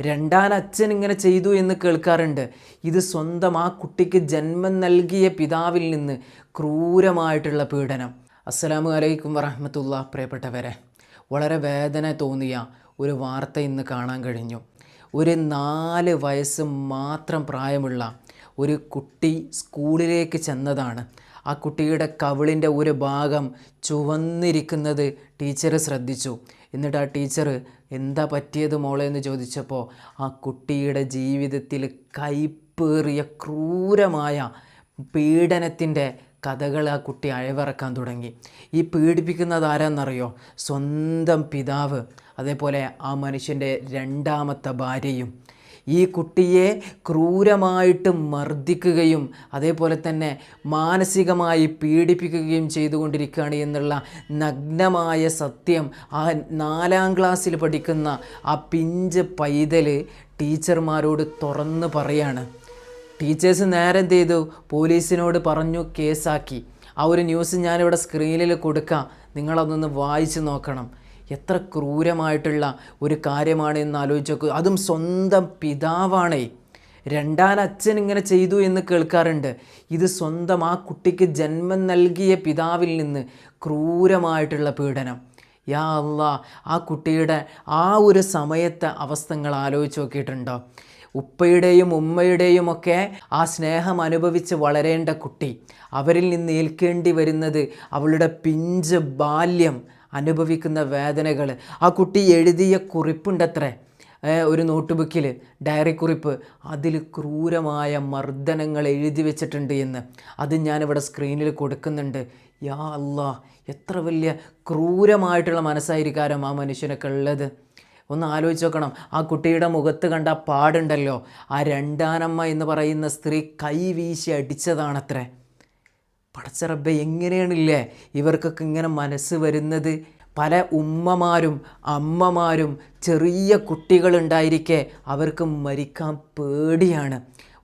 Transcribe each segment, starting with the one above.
രണ്ടാൻ അച്ഛൻ ഇങ്ങനെ ചെയ്തു എന്ന് കേൾക്കാറുണ്ട്. ഇത് സ്വന്തം ആ കുട്ടിക്ക് ജന്മം നൽകിയ പിതാവിൽ നിന്ന് ക്രൂരമായിട്ടുള്ള പീഡനം. അസ്സലാമു അലൈക്കും വറഹമത്തുള്ള. പ്രിയപ്പെട്ടവരെ വളരെ വേദന തോന്നിയ ഒരു വാർത്ത ഇന്ന് കാണാൻ കഴിഞ്ഞു. ഒരു നാല് വയസ്സ് മാത്രം പ്രായമുള്ള ഒരു കുട്ടി സ്കൂളിലേക്ക് ചെന്നതാണ്. ആ കുട്ടിയുടെ കവിളിന്റെ ഒരു ഭാഗം ചുവന്നിരിക്കുന്നത് ടീച്ചർ ശ്രദ്ധിച്ചു. എന്നിട്ട് ആ ടീച്ചർ എന്താ പറ്റിയത് മോളെ എന്ന് ചോദിച്ചപ്പോൾ ആ കുട്ടിയുടെ ജീവിതത്തിൽ കൈപ്പേറിയ ക്രൂരമായ പീഡനത്തിന്റെ കഥകൾ ആ കുട്ടി അഴവിറക്കാൻ തുടങ്ങി. ഈ പീഡിപ്പിക്കുന്നത് ആരാന്നറിയോ? സ്വന്തം പിതാവ്. അതേപോലെ ആ മനുഷ്യന്റെ രണ്ടാമത്തെ ഭാര്യയും ഈ കുട്ടിയെ ക്രൂരമായിട്ട് മർദ്ദിക്കുകയും അതേപോലെ തന്നെ മാനസികമായി പീഡിപ്പിക്കുകയും ചെയ്തുകൊണ്ടിരിക്കുകയാണ് എന്നുള്ള നഗ്നമായ സത്യം ആ നാലാം ക്ലാസ്സിൽ പഠിക്കുന്ന ആ പിഞ്ച് പൈതൽ ടീച്ചർമാരോട് തുറന്ന് പറയാണ്. ടീച്ചേഴ്സ് നേരെ ചെയ്തു? പോലീസിനോട് പറഞ്ഞു കേസാക്കി. ആ ഒരു ന്യൂസ് ഞാനിവിടെ സ്ക്രീനിൽ കൊടുക്കാം. നിങ്ങളതൊന്ന് വായിച്ച് നോക്കണം. എത്ര ക്രൂരമായിട്ടുള്ള ഒരു കാര്യമാണ് എന്ന് ആലോചിച്ച് അതും സ്വന്തം പിതാവാണേ. രണ്ടാൻ അച്ഛൻ ഇങ്ങനെ ചെയ്തു എന്ന് കേൾക്കാറുണ്ട്. ഇത് സ്വന്തം ആ കുട്ടിക്ക് ജന്മം നൽകിയ പിതാവിൽ നിന്ന് ക്രൂരമായിട്ടുള്ള പീഡനം. യാ അല്ല ആ കുട്ടിയുടെ ആ ഒരു സമയത്തെ അവസ്ഥകൾ ആലോചിച്ച് നോക്കിയിട്ടുണ്ടോ? ഉപ്പയുടെയും ഉമ്മയുടെയും ഒക്കെ ആ സ്നേഹം അനുഭവിച്ച് വളരേണ്ട കുട്ടി. അവരിൽ നിന്ന് ഏൽക്കേണ്ടി വരുന്നത് അവളുടെ പിഞ്ച് ബാല്യം അനുഭവിക്കുന്ന വേദനകൾ. ആ കുട്ടി എഴുതിയ കുറിപ്പുണ്ടത്രേ. ഒരു നോട്ട് ബുക്കിൽ ഡയറി കുറിപ്പ്. അതിൽ ക്രൂരമായ മർദ്ദനങ്ങൾ എഴുതി വെച്ചിട്ടുണ്ട് എന്ന്. അത് ഞാനിവിടെ സ്ക്രീനിൽ കൊടുക്കുന്നുണ്ട്. യാ അല്ലാ എത്ര വലിയ ക്രൂരമായിട്ടുള്ള മനസ്സായിരിക്കാരം ആ മനുഷ്യനൊക്കെ ഉള്ളത്. ഒന്ന് ആലോചിച്ച് നോക്കണം. ആ കുട്ടിയുടെ മുഖത്ത് കണ്ട പാടുണ്ടല്ലോ. ആ രണ്ടാനമ്മ എന്ന് പറയുന്ന സ്ത്രീ കൈ വീശി അടിച്ചതാണത്രേ. പടച്ചറബ്ബെ എങ്ങനെയാണില്ലേ ഇവർക്കൊക്കെ ഇങ്ങനെ മനസ്സ് വരുന്നത്? പല ഉമ്മമാരും അമ്മമാരും ചെറിയ കുട്ടികളുണ്ടായിരിക്കെ അവർക്ക് മരിക്കാൻ പേടിയാണ്.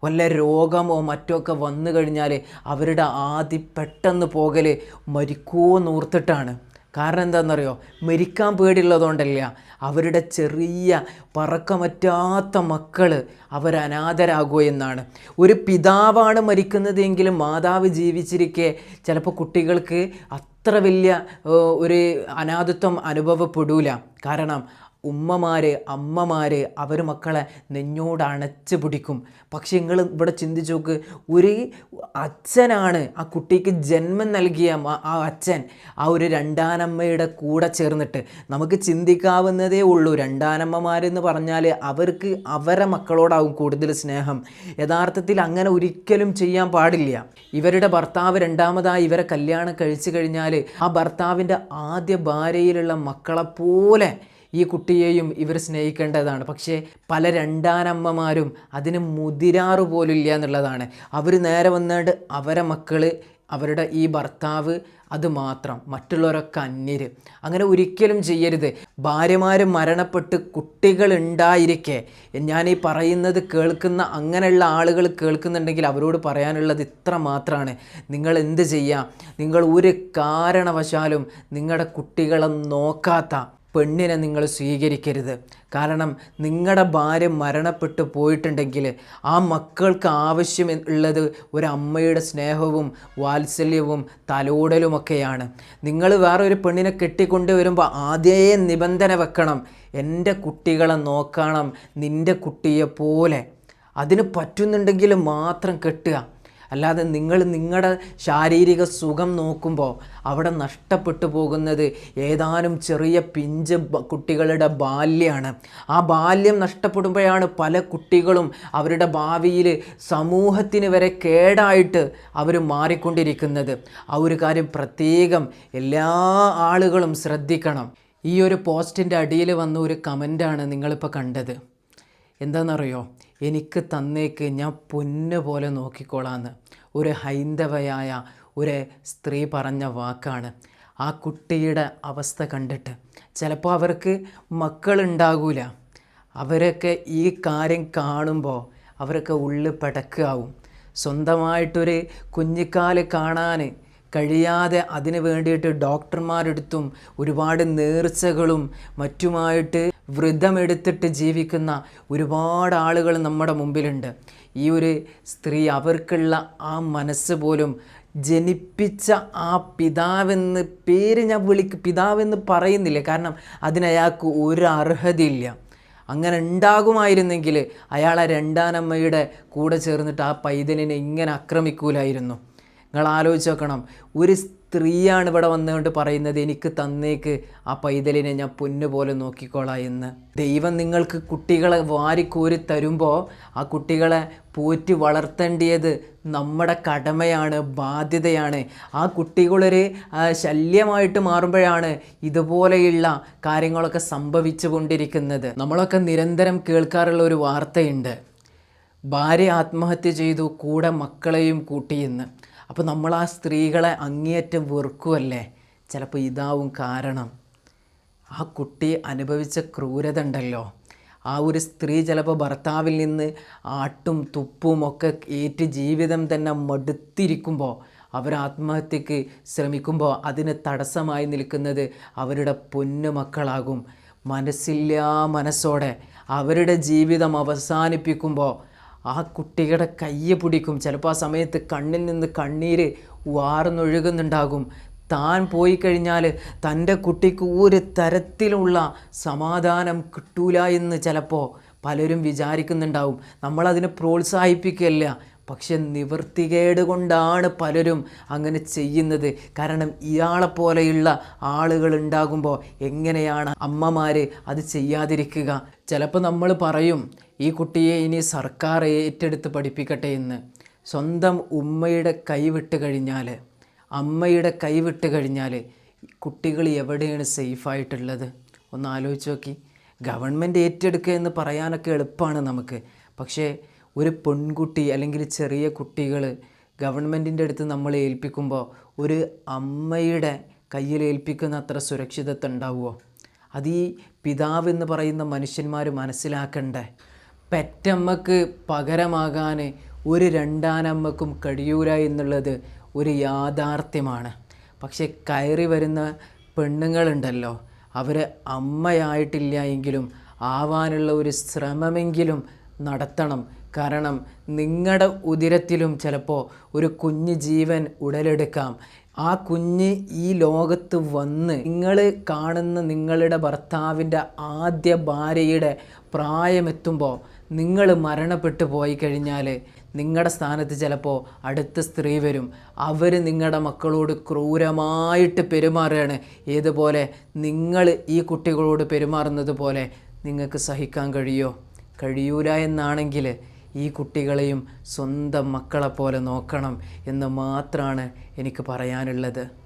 വല്ല രോഗമോ മറ്റോ ഒക്കെ വന്നു കഴിഞ്ഞാൽ അവരുടെ ആദ്യം പെട്ടെന്ന് പോകൽ മരിക്കുമോ നൂർത്തിട്ടാണ് കാരണം എന്താണെന്നറിയോ? മരിക്കാൻ പേടിയുള്ളതുകൊണ്ടല്ല. അവരുടെ ചെറിയ പറക്കമറ്റാത്ത മക്കൾ അവരനാഥരാകുമോ എന്നാണ്. ഒരു പിതാവാണ് മരിക്കുന്നതെങ്കിലും മാതാവ് ജീവിച്ചിരിക്കെ ചിലപ്പോൾ കുട്ടികൾക്ക് അത്ര വലിയ ഒരു അനാഥത്വം അനുഭവപ്പെടൂല. കാരണം ഉമ്മമാർ അമ്മമാർ അവർ മക്കളെ നെഞ്ഞോട് അണച്ച് പിടിക്കും. പക്ഷെ നിങ്ങൾ ഇവിടെ ചിന്തിച്ചു നോക്ക് ഒരു അച്ഛനാണ് ആ കുട്ടിക്ക് ജന്മം നൽകിയ ആ അച്ഛൻ ആ ഒരു രണ്ടാനമ്മയുടെ കൂടെ ചേർന്നിട്ട്. നമുക്ക് ചിന്തിക്കാവുന്നതേ ഉള്ളൂ രണ്ടാനമ്മമാരെന്ന് പറഞ്ഞാൽ അവർക്ക് അവരെ മക്കളോടാവും കൂടുതൽ സ്നേഹം. യഥാർത്ഥത്തിൽ അങ്ങനെ ഒരിക്കലും ചെയ്യാൻ പാടില്ല. ഇവരുടെ ഭർത്താവ് രണ്ടാമതായി ഇവരെ കല്യാണം കഴിച്ചു കഴിഞ്ഞാൽ ആ ഭർത്താവിന്റെ ആദ്യ ഭാര്യയിലുള്ള മക്കളെപ്പോലെ ഈ കുട്ടിയെയും ഇവർ സ്നേഹിക്കേണ്ടതാണ്. പക്ഷേ പല രണ്ടാനമ്മമാരും അതിന് മുതിരാറ് പോലില്ല എന്നുള്ളതാണ്. അവർ നേരെ വന്നിട്ട് അവരെ മക്കൾ അവരുടെ ഈ ഭർത്താവ് അത് മാത്രം. മറ്റുള്ളവരൊക്കെ അന്യര്. അങ്ങനെ ഒരിക്കലും ചെയ്യരുത്. ഭാര്യമാർ മരണപ്പെട്ട് കുട്ടികൾ ഉണ്ടായിരിക്കെ. ഞാൻ ഈ പറയുന്നത് കേൾക്കുന്ന അങ്ങനെയുള്ള ആളുകൾ കേൾക്കുന്നുണ്ടെങ്കിൽ അവരോട് പറയാനുള്ളത് ഇത്ര മാത്രമാണ് നിങ്ങൾ എന്ത് ചെയ്യുക നിങ്ങൾ ഒരു കാരണവശാലും നിങ്ങളുടെ കുട്ടികളെ നോക്കാത്ത പെണ്ണിനെ നിങ്ങൾ സ്വീകരിക്കരുത്. കാരണം നിങ്ങളുടെ ഭാര്യ മരണപ്പെട്ടു പോയിട്ടുണ്ടെങ്കിൽ ആ മക്കൾക്ക് ആവശ്യം ഉള്ളത് ഒരമ്മയുടെ സ്നേഹവും വാത്സല്യവും തലോടലുമൊക്കെയാണ്. നിങ്ങൾ വേറെ ഒരു പെണ്ണിനെ കെട്ടിക്കൊണ്ട് വരുമ്പോൾ ആദ്യേ നിബന്ധന വെക്കണം. എന്റെ കുട്ടികളെ നോക്കണം നിന്റെ കുട്ടിയെ പോലെ അതിന് പറ്റുന്നുണ്ടെങ്കിൽ മാത്രം കെട്ടുക. അല്ലാതെ നിങ്ങൾ നിങ്ങളുടെ ശാരീരിക സുഖം നോക്കുമ്പോൾ അവിടെ നഷ്ടപ്പെട്ടു പോകുന്നത് ഏതാനും ചെറിയ പിഞ്ച് കുട്ടികളുടെ ബാല്യമാണ് ആ ബാല്യം നഷ്ടപ്പെടുമ്പോഴാണ് പല കുട്ടികളും അവരുടെ ഭാവിയിൽ സമൂഹത്തിന് വരെ കേടായിട്ട് അവർ മാറിക്കൊണ്ടിരിക്കുന്നത്. ആ ഒരു കാര്യം പ്രത്യേകം എല്ലാ ആളുകളും ശ്രദ്ധിക്കണം. ഈ ഒരു പോസ്റ്റിന്റെ അടിയിൽ വന്ന ഒരു കമന്റാണ് നിങ്ങളിപ്പോൾ കണ്ടത്. എന്താണെന്നറിയോ? എനിക്ക് തന്നേക്ക് ഞാൻ പൊന്ന് പോലെ നോക്കിക്കോളാന്ന്. ഒരു ഹൈന്ദവയായ ഒരു സ്ത്രീ പറഞ്ഞ വാക്കാണ്. ആ കുട്ടിയുടെ അവസ്ഥ കണ്ടിട്ട്. ചിലപ്പോൾ അവർക്ക് മക്കളുണ്ടാകൂല. അവരൊക്കെ ഈ കാര്യം കാണുമ്പോൾ അവരൊക്കെ ഉള്ളിൽ പടക്കാവും. സ്വന്തമായിട്ടൊരു കുഞ്ഞിക്കാൽ കാണാൻ കഴിയാതെ അതിന് വേണ്ടിയിട്ട് ഡോക്ടർമാരെടുത്തും ഒരുപാട് നേർച്ചകളും മറ്റുമായിട്ട് വ്രതമെടുത്തിട്ട് ജീവിക്കുന്ന ഒരുപാട് ആളുകൾ നമ്മുടെ മുമ്പിലുണ്ട്. ഈ ഒരു സ്ത്രീ അവർക്കുള്ള ആ മനസ്സ് പോലും ജനിപ്പിച്ച ആ പിതാവെന്ന് പേര് ഞാൻ വിളിക്ക് പിതാവെന്ന് പറയുന്നില്ല. കാരണം അതിനയാൾക്ക് ഒരു അർഹതയില്ല. അങ്ങനെ ഉണ്ടാകുമായിരുന്നെങ്കിൽ അയാൾ ആ രണ്ടാനമ്മയുടെ കൂടെ ചേർന്നിട്ട് ആ പൈതലിനെ ഇങ്ങനെ ആക്രമിക്കൂലായിരുന്നു. നിങ്ങൾ ആലോചിച്ച് നോക്കണം ഒരു സ്ത്രീയാണ് ഇവിടെ വന്നുകൊണ്ട് പറയുന്നത് എനിക്ക് തന്നേക്ക് ആ പൈതലിനെ ഞാൻ പൊന്നു പോലെ നോക്കിക്കോളാം എന്ന്. ദൈവം നിങ്ങൾക്ക് കുട്ടികളെ വാരിക്കോരി തരുമ്പോൾ ആ കുട്ടികളെ പോറ്റി വളർത്തേണ്ടിയത് നമ്മുടെ കടമയാണ് ബാധ്യതയാണ്. ആ കുട്ടികളൊരു ശല്യമായിട്ട് മാറുമ്പോഴാണ് ഇതുപോലെയുള്ള കാര്യങ്ങളൊക്കെ സംഭവിച്ചു കൊണ്ടിരിക്കുന്നത് നമ്മളൊക്കെ നിരന്തരം കേൾക്കാറുള്ള ഒരു വാർത്തയുണ്ട്. ഭാര്യ ആത്മഹത്യ ചെയ്തു കൂടെ മക്കളെയും കൂട്ടിയെന്ന് അപ്പോൾ നമ്മൾ ആ സ്ത്രീകളെ അങ്ങേയറ്റം വെറുക്കുമല്ലേ ചിലപ്പോൾ ഇതാവും കാരണം. ആ കുട്ടി അനുഭവിച്ച ക്രൂരത ഉണ്ടല്ലോ. ആ ഒരു സ്ത്രീ ചിലപ്പോൾ ഭർത്താവിൽ നിന്ന് ആട്ടും തുപ്പും ഒക്കെ ഏറ്റ് ജീവിതം തന്നെ മടുത്തിരിക്കുമ്പോൾ അവർ ആത്മഹത്യക്ക് ശ്രമിക്കുമ്പോൾ അതിന് തടസ്സമായി നിൽക്കുന്നത് അവരുടെ പൊന്നു മക്കളാകും. മനസ്സില്ലാ മനസ്സോടെ അവരുടെ ജീവിതം അവസാനിപ്പിക്കുമ്പോൾ ആ കുട്ടിയുടെ കയ്യെ പിടിക്കും. ചിലപ്പോൾ ആ സമയത്ത് കണ്ണിൽ നിന്ന് കണ്ണീര് വാർന്നൊഴുകുന്നുണ്ടാകും. താൻ പോയി കഴിഞ്ഞാൽ തന്റെ കുട്ടിക്ക് ഒരു തരത്തിലുള്ള സമാധാനം കിട്ടൂല എന്ന് ചിലപ്പോൾ പലരും വിചാരിക്കുന്നുണ്ടാവും. നമ്മളതിനെ പ്രോത്സാഹിപ്പിക്കുകയല്ല പക്ഷെ നിവൃത്തികേട് കൊണ്ടാണ് പലരും അങ്ങനെ ചെയ്യുന്നത്. കാരണം ഇയാളെപ്പോലെയുള്ള ആളുകൾ ഉണ്ടാകുമ്പോൾ എങ്ങനെയാണ് അമ്മമാർ അത് ചെയ്യാതിരിക്കുക? ചിലപ്പോൾ നമ്മൾ പറയും ഈ കുട്ടിയെ ഇനി സർക്കാർ ഏറ്റെടുത്ത് പഠിപ്പിക്കട്ടെ എന്ന് സ്വന്തം ഉമ്മയുടെ കൈവിട്ട് കഴിഞ്ഞാൽ അമ്മയുടെ കൈവിട്ട് കഴിഞ്ഞാൽ കുട്ടികൾ എവിടെയാണ് സേഫായിട്ടുള്ളത് ഒന്ന് ആലോചിച്ച് നോക്കി. ഗവൺമെന്റ് ഏറ്റെടുക്കുക എന്ന് പറയാനൊക്കെ എളുപ്പമാണ് നമുക്ക്. പക്ഷേ ഒരു പെൺകുട്ടി അല്ലെങ്കിൽ ചെറിയ കുട്ടികൾ ഗവൺമെന്റിന്റെ അടുത്ത് നമ്മൾ ഏൽപ്പിക്കുമ്പോൾ ഒരു അമ്മയുടെ കയ്യിൽ ഏൽപ്പിക്കുന്ന അത്ര സുരക്ഷിതത്വം ഉണ്ടാവുമോ? അത് ഈ പിതാവ് എന്ന് പറയുന്ന മനുഷ്യന്മാർ മനസ്സിലാക്കണ്ടേ? പെറ്റമ്മക്ക് പകരമാകാൻ ഒരു രണ്ടാനമ്മക്കും കഴിയൂല എന്നുള്ളത് ഒരു യാഥാർത്ഥ്യമാണ്. പക്ഷേ കയറി വരുന്ന പെണ്ണുങ്ങളുണ്ടല്ലോ അവർ അമ്മയായിട്ടില്ല എങ്കിലും ആവാനുള്ള ഒരു ശ്രമമെങ്കിലും നടത്തണം. കാരണം നിങ്ങളുടെ ഉദിരത്തിലും ചിലപ്പോൾ ഒരു കുഞ്ഞ് ജീവൻ ഉടലെടുക്കാം. ആ കുഞ്ഞ് ഈ ലോകത്ത് വന്ന് നിങ്ങൾ കാണുന്ന നിങ്ങളുടെ ഭർത്താവിന്റെ ആദ്യ ഭാര്യയുടെ പ്രായമെത്തുമ്പോൾ നിങ്ങൾ മരണപ്പെട്ടു പോയി കഴിഞ്ഞാൽ നിങ്ങളുടെ സ്ഥാനത്ത് ചിലപ്പോൾ അടുത്ത സ്ത്രീ വരും. അവർ നിങ്ങളുടെ മക്കളോട് ക്രൂരമായിട്ട് പെരുമാറുകയാണ്. ഏതുപോലെ നിങ്ങൾ ഈ കുട്ടികളോട് പെരുമാറുന്നത് പോലെ നിങ്ങൾക്ക് സഹിക്കാൻ കഴിയോ? കഴിയൂല എന്നാണെങ്കിൽ ഈ കുട്ടികളെയും സ്വന്തം മക്കളെപ്പോലെ നോക്കണം എന്ന് മാത്രമാണ് എനിക്ക് പറയാനുള്ളത്.